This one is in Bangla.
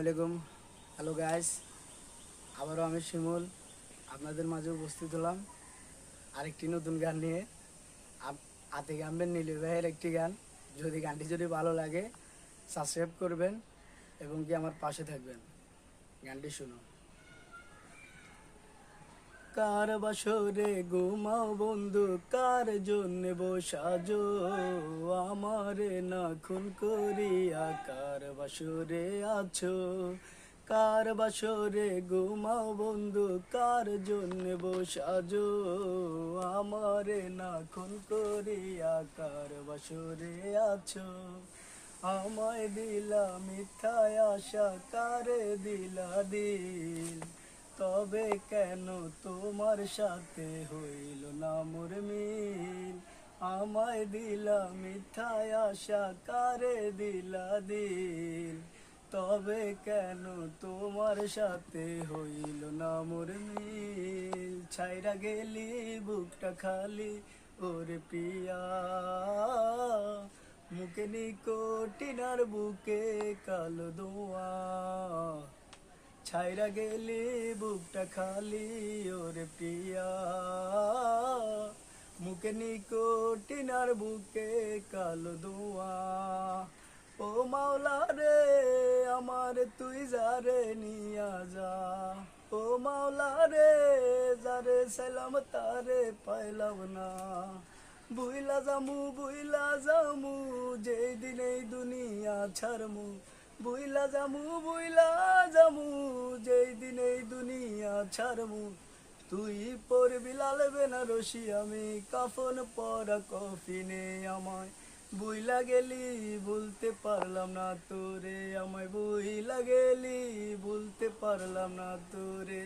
আসসালামাইকুম হ্যালো গাইস আবারও আমি শিমুল, আপনাদের মাঝে উপস্থিত হলাম আরেকটি নতুন গান নিয়ে। আতে গানবেন নীল ভাইয়ের একটি গান। যদি গানটি যদি ভালো লাগে সাবস্ক্রাইব করবেন এবং কি আমার পাশে থাকবেন। গানটি শুনুন। কার বাসরে ঘুমাও বন্ধু? কার জন্য বসাজো আমারে না খুন করিয়া কার বাসরে আছো? কার বাসরে ঘুমাও বন্ধু? কার জন্য বসাজো আমারে না খুন করিয়া কার বাসরে আছো? আমায় দিলা মিথ্যায় আশা, কারে দিলা দিল? তবে কেন তোমার সাথে হইল না মোর মিল? আমায় দিলা মিথ্যায় আশা, কারে দিলা দিল? তবে কেন তোমার সাথে হইল না মোর মিল? ছাইরা গেলি, বুকটা খালি, ওরে প্রিয়া। মুখে নিকটিনার বুকে কালো দোয়া। ছাইরা গেলি বুকটা খালি, ওরে প্রিয়া। মুখে নিকটিনার বুকে কালো দোয়া ও মাওলা রে, আমার তুই যারে নিয়া যা। ও মাওলা রে, যারে সালাম তারে পাইলাম না। বুইলা জামু বুইলা জামু যেই দিন এই দুনিয়া ছাড়মু। বুইলা জামু বুইলা জামু যেই দিন এই দুনিয়া ছাড়মু তুই পরবি লাল বেনারসি, আমি কাফন পর কফিনে আমায়। বুইলা গেলি বলতে পারলাম না তোরে, আমায় বুইলা গেলি বলতে পারলাম না তোরে।